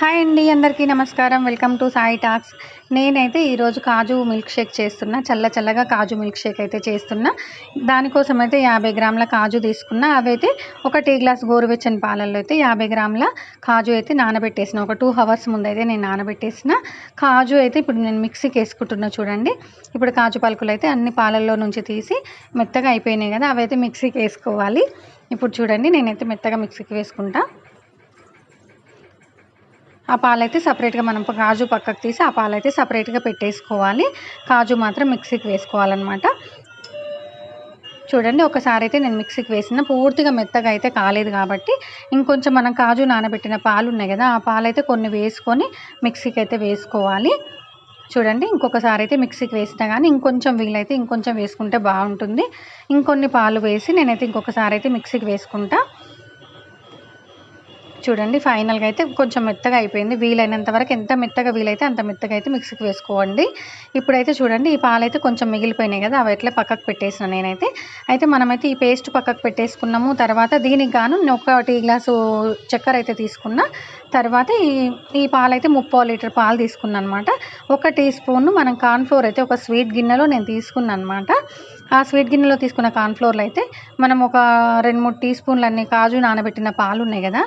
Hi అండి అందరికీ నమస్కారం. Welcome to Sai talks. నేనైతే ఈరోజు కాజు మిల్క్ షేక్ చేస్తున్నా. చల్ల చల్లగా కాజు మిల్క్ షేక్ అయితే చేస్తున్నా. దానికోసం అయితే యాభై గ్రాముల కాజు తీసుకున్నా. అవైతే ఒక టీ గ్లాస్ గోరువెచ్చని పాలల్లో అయితే యాభై గ్రాముల కాజు అయితే నానబెట్టేసిన. ఒక టూ అవర్స్ ముందు అయితే నేను నానబెట్టేసిన. కాజు అయితే ఇప్పుడు నేను మిక్సీకి వేసుకుంటున్నా చూడండి. ఇప్పుడు కాజు పలుకులు అయితే అన్ని పాలల్లో నుంచి తీసి మెత్తగా అయిపోయినాయి కదా అవైతే మిక్సీకి వేసుకోవాలి. ఇప్పుడు చూడండి నేనైతే మెత్తగా మిక్సీకి వేసుకుంటాను ఆ పాలైతే సపరేట్గా మనం కాజు పక్కకు తీసి ఆ పాలైతే సపరేట్గా పెట్టేసుకోవాలి. కాజు మాత్రం మిక్సీకి వేసుకోవాలన్నమాట. చూడండి ఒకసారి అయితే నేను మిక్సీకి వేసిన. పూర్తిగా మెత్తగా అయితే కాలేదు కాబట్టి ఇంకొంచెం మనం కాజు నానబెట్టిన పాలు ఉన్నాయి కదా ఆ పాలైతే కొన్ని వేసుకొని మిక్సీకి అయితే వేసుకోవాలి. చూడండి ఇంకొకసారి అయితే మిక్సీకి వేసినా కానీ ఇంకొంచెం వీలైతే ఇంకొంచెం వేసుకుంటే బాగుంటుంది. ఇంకొన్ని పాలు వేసి నేనైతే ఇంకొకసారి అయితే మిక్సీకి వేసుకుంటా. చూడండి ఫైనల్గా అయితే కొంచెం మెత్తగా అయిపోయింది. వీలైనంత వరకు ఎంత మెత్తగా వీలైతే అంత మెత్తగా అయితే మిక్సీకి వేసుకోండి. ఇప్పుడైతే చూడండి ఈ పాలు అయితే కొంచెం మిగిలిపోయినాయి కదా అవి ఎట్లా పక్కకు పెట్టేసిన నేనైతే. అయితే మనమైతే ఈ పేస్ట్ పక్కకు పెట్టేసుకున్నాము. తర్వాత దీనికి గాను నేను ఒక టీ గ్లాసు చక్కెర అయితే తీసుకున్నా. తర్వాత ఈ ఈ పాలు అయితే ముప్పై లీటర్ పాలు తీసుకున్నాను అనమాట ఒక టీ స్పూన్ మనం కార్న్ఫ్లోర్ అయితే ఒక స్వీట్ గిన్నెలో నేను తీసుకున్నాను అనమాట ఆ స్వీట్ గిన్నెలో తీసుకున్న కార్న్ఫ్లోర్లో అయితే మనం ఒక రెండు మూడు టీ స్పూన్లు అన్ని కాజు నానబెట్టిన పాలు ఉన్నాయి కదా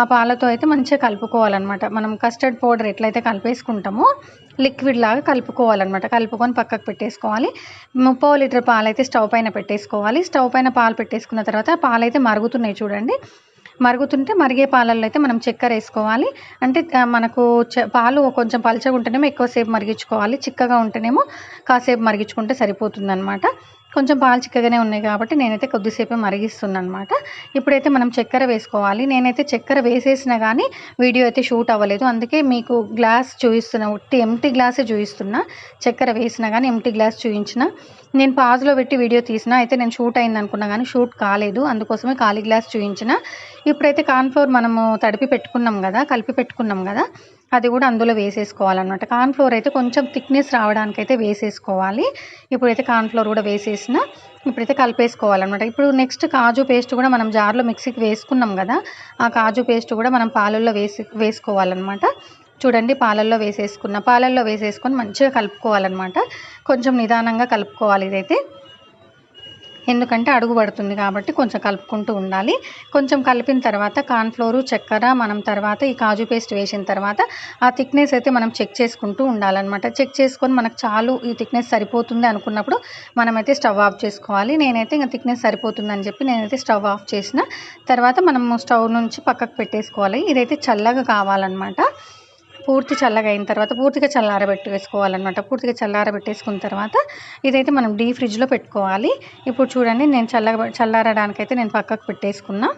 ఆ పాలతో అయితే మంచిగా కలుపుకోవాలన్నమాట. మనం కస్టర్డ్ పౌడర్ ఎట్లయితే కలిపేసుకుంటామో లిక్విడ్ లాగా కలుపుకోవాలన్నమాట. కలుపుకొని పక్కకు పెట్టేసుకోవాలి. ముప్పో లీటర్ పాలు అయితే స్టవ్ పైన పెట్టేసుకోవాలి. స్టవ్ పైన పాలు పెట్టేసుకున్న తర్వాత పాలు అయితే మరుగుతున్నాయి చూడండి. మరుగుతుంటే మరిగే పాలల్లో అయితే మనం చక్కెర వేసుకోవాలి. అంటే మనకు పాలు కొంచెం పలచగా ఉంటేనేమో ఎక్కువసేపు మరిగించుకోవాలి. చిక్కగా ఉంటేనేమో కాసేపు మరిగించుకుంటే సరిపోతుంది అనమాట కొంచెం పాలు చిక్కగానే ఉన్నాయి కాబట్టి నేనైతే కొద్దిసేపే మరిగిస్తున్నాను అనమాట ఇప్పుడైతే మనం చక్కెర వేసుకోవాలి. నేనైతే చక్కెర వేసేసినా కానీ వీడియో అయితే షూట్ అవ్వలేదు. అందుకే మీకు గ్లాస్ చూపిస్తున్నా ఉట్టి ఎంటీ గ్లాసే చూపిస్తున్నా. చక్కెర వేసినా కానీ ఎంటీ గ్లాస్ చూపించిన. నేను పాజ్లో పెట్టి వీడియో తీసిన అయితే నేను షూట్ అయింది అనుకున్నా కానీ షూట్ కాలేదు. అందుకోసమే ఖాళీ గ్లాస్ చూపించిన. ఇప్పుడైతే కార్న్ఫ్లోర్ మనము తడిపి పెట్టుకున్నాం కదా కలిపి పెట్టుకున్నాం కదా అది కూడా అందులో వేసేసుకోవాలన్నమాట. కార్న్ఫ్లోర్ అయితే కొంచెం థిక్నెస్ రావడానికి అయితే వేసేసుకోవాలి. ఇప్పుడైతే కార్న్ఫ్లోర్ కూడా వేసేసిన ఇప్పుడైతే కలిపేసుకోవాలన్నమాట. ఇప్పుడు నెక్స్ట్ కాజు పేస్ట్ కూడా మనం జార్లో మిక్సీకి వేసుకున్నాం కదా ఆ కాజు పేస్ట్ కూడా మనం పాలల్లో వేసి వేసుకోవాలన్నమాట. చూడండి పాలల్లో వేసేసుకున్న పాలల్లో వేసేసుకొని మంచిగా కలుపుకోవాలన్నమాట. కొంచెం నిదానంగా కలుపుకోవాలి ఇదైతే. ఎందుకంటే అడుగు పడుతుంది కాబట్టి కొంచెం కలుపుకుంటూ ఉండాలి. కొంచెం కలిపిన తర్వాత కార్న్ఫ్లోరు చక్కెర మనం తర్వాత ఈ కాజు పేస్ట్ వేసిన తర్వాత ఆ థిక్నెస్ అయితే మనం చెక్ చేసుకుంటూ ఉండాలన్నమాట. చెక్ చేసుకొని మనకు చాలు ఈ థిక్నెస్ సరిపోతుంది అనుకున్నప్పుడు మనమైతే స్టవ్ ఆఫ్ చేసుకోవాలి. నేనైతే ఇంకా థిక్నెస్ సరిపోతుందని చెప్పి నేనైతే స్టవ్ ఆఫ్ చేసిన తర్వాత మనం స్టవ్ నుంచి పక్కకు పెట్టేసుకోవాలి. ఇదైతే చల్లగా కావాలన్నమాట. పూర్తి చల్లగా అయిన తర్వాత పూర్తిగా చల్లారబెట్టి వేసుకోవాలన్నమాట. పూర్తిగా చల్లారబెట్టేసుకున్న తర్వాత ఇదైతే మనం డీ ఫ్రిడ్జ్లో పెట్టుకోవాలి. ఇప్పుడు చూడండి నేను చల్లగా చల్లారడానికైతే నేను పక్కకు పెట్టేసుకున్నా.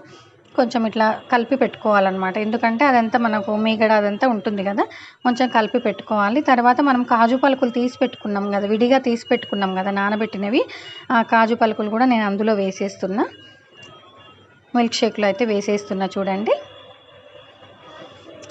కొంచెం ఇట్లా కలిపి పెట్టుకోవాలన్నమాట. ఎందుకంటే అదంతా మనకు మీగడ అదంతా ఉంటుంది కదా కొంచెం కలిపి పెట్టుకోవాలి. తర్వాత మనం కాజు పలుకులు తీసి పెట్టుకున్నాం కదా విడిగా తీసి పెట్టుకున్నాం కదా నానబెట్టినవి ఆ కాజు పలుకులు కూడా నేను అందులో వేసేస్తున్నా. మిల్క్ షేక్లో అయితే వేసేస్తున్నా చూడండి.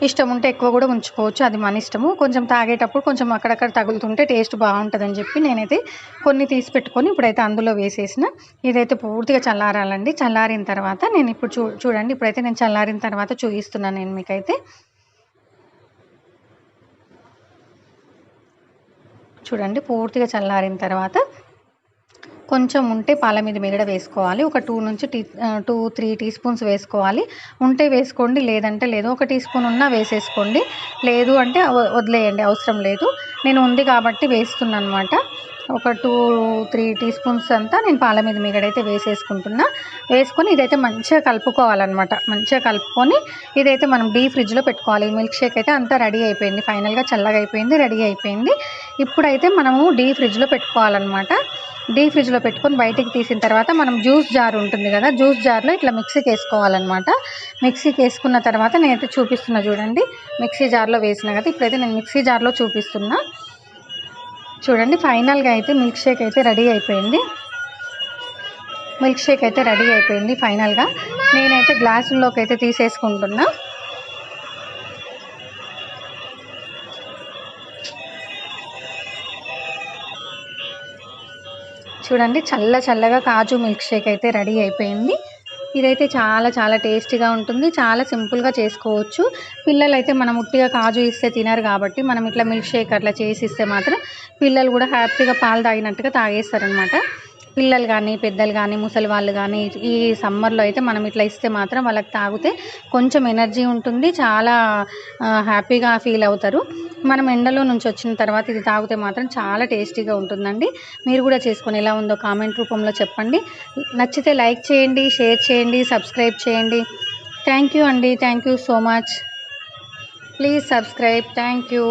ఇష్టం ఉంటే ఎక్కువ కూడా ఉంచుకోవచ్చు. అది మన ఇష్టము. కొంచెం తాగేటప్పుడు కొంచెం అక్కడక్కడ తగులుతుంటే టేస్ట్ బాగుంటుందని చెప్పి నేనైతే కొన్ని తీసి పెట్టుకొని ఇప్పుడైతే అందులో వేసేసిన. ఇదైతే పూర్తిగా చల్లారాలండి. చల్లారిన తర్వాత నేను ఇప్పుడు చూ చూడండి. ఇప్పుడైతే నేను చల్లారిన తర్వాత చూపిస్తున్నాను నేను మీకైతే. చూడండి. పూర్తిగా చల్లారిన తర్వాత కొంచెం ఉంటే పాల మీద మిగడ వేసుకోవాలి. ఒక టూ నుంచి tea two three teaspoons వేసుకోవాలి. ఉంటే వేసుకోండి లేదంటే లేదు. ఒక టీ స్పూన్ ఉన్నా వేసేసుకోండి. లేదు అంటే వదిలేయండి అవసరం లేదు. నేను ఉంది కాబట్టి వేస్తున్నాను అనమాట ఒక టూ త్రీ టీ స్పూన్స్ అంతా నేను పాల మీద మీగడైతే వేసేసుకుంటున్నా. వేసుకొని ఇదైతే మంచిగా కలుపుకోవాలన్నమాట. మంచిగా కలుపుకొని ఇదైతే మనం డీ ఫ్రిడ్జ్లో పెట్టుకోవాలి. మిల్క్ షేక్ అయితే అంతా రెడీ అయిపోయింది. ఫైనల్గా చల్లగా అయిపోయింది రెడీ అయిపోయింది. ఇప్పుడైతే మనము డీ ఫ్రిడ్జ్లో పెట్టుకోవాలన్నమాట. డీ ఫ్రిడ్జ్లో పెట్టుకొని బయటికి తీసిన తర్వాత మనం జ్యూస్ జార్ ఉంటుంది కదా జ్యూస్ జార్లో ఇట్లా మిక్సీకి వేసుకోవాలన్నమాట. మిక్సీకి వేసుకున్న తర్వాత నేనైతే చూపిస్తున్నా చూడండి. మిక్సీ జార్లో వేసిన కదా ఇప్పుడైతే నేను మిక్సీ జార్లో చూపిస్తున్నా. చూడండి ఫైనల్గా అయితే మిల్క్ షేక్ అయితే రెడీ అయిపోయింది. మిల్క్ షేక్ అయితే రెడీ అయిపోయింది ఫైనల్గా నేనైతే గ్లాసుల్లోకి అయితే తీసేసుకుంటున్నా. చూడండి చల్ల చల్లగా కాజు మిల్క్ షేక్ అయితే రెడీ అయిపోయింది. ఇదైతే చాలా చాలా టేస్టీగా ఉంటుంది. చాలా సింపుల్గా చేసుకోవచ్చు. పిల్లలు అయితే మనం ఉట్టిగా కాజు ఇస్తే తినరు కాబట్టి మనం ఇట్లా మిల్క్ షేక్ అట్లా చేసి ఇస్తే మాత్రం పిల్లలు కూడా హ్యాపీగా పాలు తాగినట్టుగా తాగేస్తారనమాట పిల్లలు కానీ పెద్దలు కానీ ముసలి వాళ్ళు కానీ ఈ సమ్మర్లో అయితే మనం ఇట్లా ఇస్తే మాత్రం వాళ్ళకి తాగితే కొంచెం ఎనర్జీ ఉంటుంది చాలా హ్యాపీగా ఫీల్ అవుతారు. మనం ఎండలో నుంచి వచ్చిన తర్వాత ఇది తాగితే మాత్రం చాలా టేస్టీగా ఉంటుందండి. మీరు కూడా చేసుకొని ఎలా ఉందో కామెంట్ రూపంలో చెప్పండి. నచ్చితే లైక్ చేయండి షేర్ చేయండి సబ్స్క్రైబ్ చేయండి. థ్యాంక్ యూ అండి. Thank you so much. Please subscribe. Thank you.